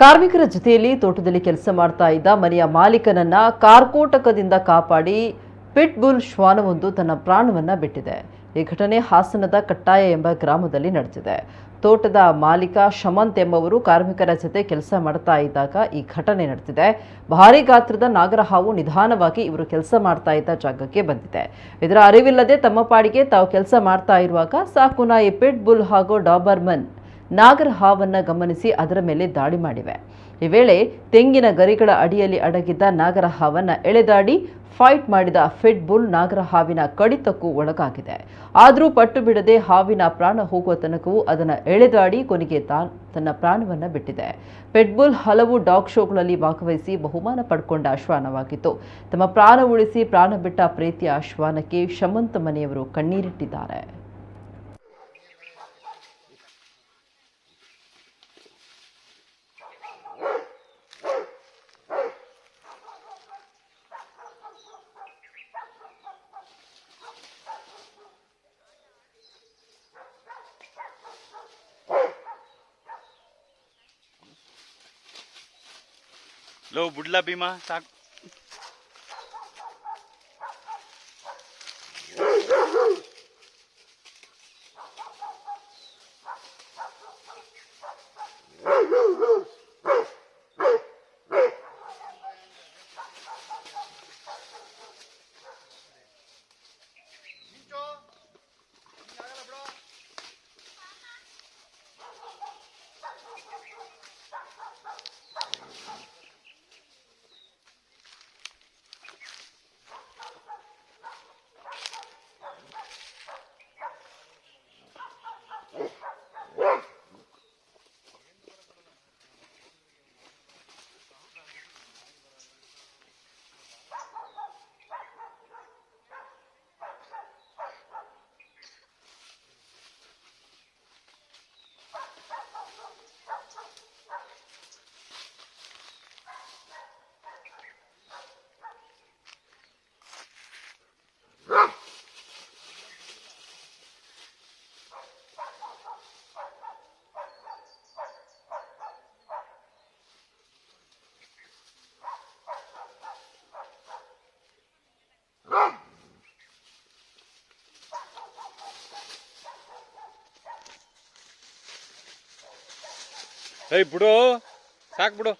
ಕಾರ್ಮಿಕರ ಜೊತೆಯಲ್ಲಿ ತೋಟದಲ್ಲಿ ಕೆಲಸ ಮಾಡ್ತಾ ಇದ್ದ ಮನೆಯ ಮಾಲೀಕನನ್ನ ಕಾರ್ಕೋಟಕದಿಂದ ಕಾಪಾಡಿ ಪಿಟ್ ಬುಲ್ ಶ್ವಾನವೊಂದು ತನ್ನ ಪ್ರಾಣವನ್ನ ಬಿಟ್ಟಿದೆ. ಈ ಘಟನೆ ಹಾಸನದ ಕಟ್ಟಾಯ ಎಂಬ ಗ್ರಾಮದಲ್ಲಿ ನಡೆದಿದೆ. ತೋಟದ ಮಾಲೀಕ ಶಮಂತ್ ಎಂಬವರು ಕಾರ್ಮಿಕರ ಜೊತೆ ಕೆಲಸ ಮಾಡ್ತಾ ಇದ್ದಾಗ ಈ ಘಟನೆ ನಡೆದಿದೆ. ಭಾರಿ ಗಾತ್ರದ ನಾಗರಹಾವು ನಿಧಾನವಾಗಿ ಇವರು ಕೆಲಸ ಮಾಡ್ತಾ ಇದ್ದ ಜಾಗಕ್ಕೆ ಬಂದಿದೆ. ಇದರ ಅರಿವಿಲ್ಲದೆ ತಮ್ಮ ಪಾಡಿಗೆ ತಾವು ಕೆಲಸ ಮಾಡ್ತಾ ಇರುವಾಗ ಸಾಕು ನಾಯಿ ಪಿಟ್ ಬುಲ್ ಹಾಗೂ ಡಾಬರ್ಮನ್ ನಾಗರ ಹಾವನ್ನ ಗಮನಿಸಿ ಅದರ ಮೇಲೆ ದಾಳಿ ಮಾಡಿವೆ. ಈ ವೇಳೆ ತೆಂಗಿನ ಗರಿಗಳ ಅಡಿಯಲ್ಲಿ ಅಡಗಿದ್ದ ನಾಗರ ಹಾವನ್ನ ಎಳೆದಾಡಿ ಫೈಟ್ ಮಾಡಿದ ಫಿಟ್ ಬುಲ್ ನಾಗರ ಹಾವಿನ ಕಡಿತಕ್ಕೂ ಒಳಗಾಗಿದೆ. ಆದರೂ ಪಟ್ಟು ಬಿಡದೆ ಹಾವಿನ ಪ್ರಾಣ ಹೋಗುವ ತನಕವೂ ಅದನ್ನು ಎಳೆದಾಡಿ ಕೊನೆಗೆ ತಾನ್ ತನ್ನ ಪ್ರಾಣವನ್ನು ಬಿಟ್ಟಿದೆ. ಪೆಟ್ಬುಲ್ ಹಲವು ಡಾಗ್ ಶೋಗಳಲ್ಲಿ ಭಾಗವಹಿಸಿ ಬಹುಮಾನ ಪಡ್ಕೊಂಡ ಶ್ವಾನವಾಗಿತ್ತು. ತಮ್ಮ ಪ್ರಾಣ ಉಳಿಸಿ ಪ್ರಾಣ ಬಿಟ್ಟ ಪ್ರೀತಿಯ ಶ್ವಾನಕ್ಕೆ ಶಮಂತ ಮನೆಯವರು ಕಣ್ಣೀರಿಟ್ಟಿದ್ದಾರೆ. ಲೋ ಬುಡ್ಲ ಭೀಮಾ ಸಾಕು. ಏಯ್ ಬಿಡು ಸಾಕು ಬಿಡು.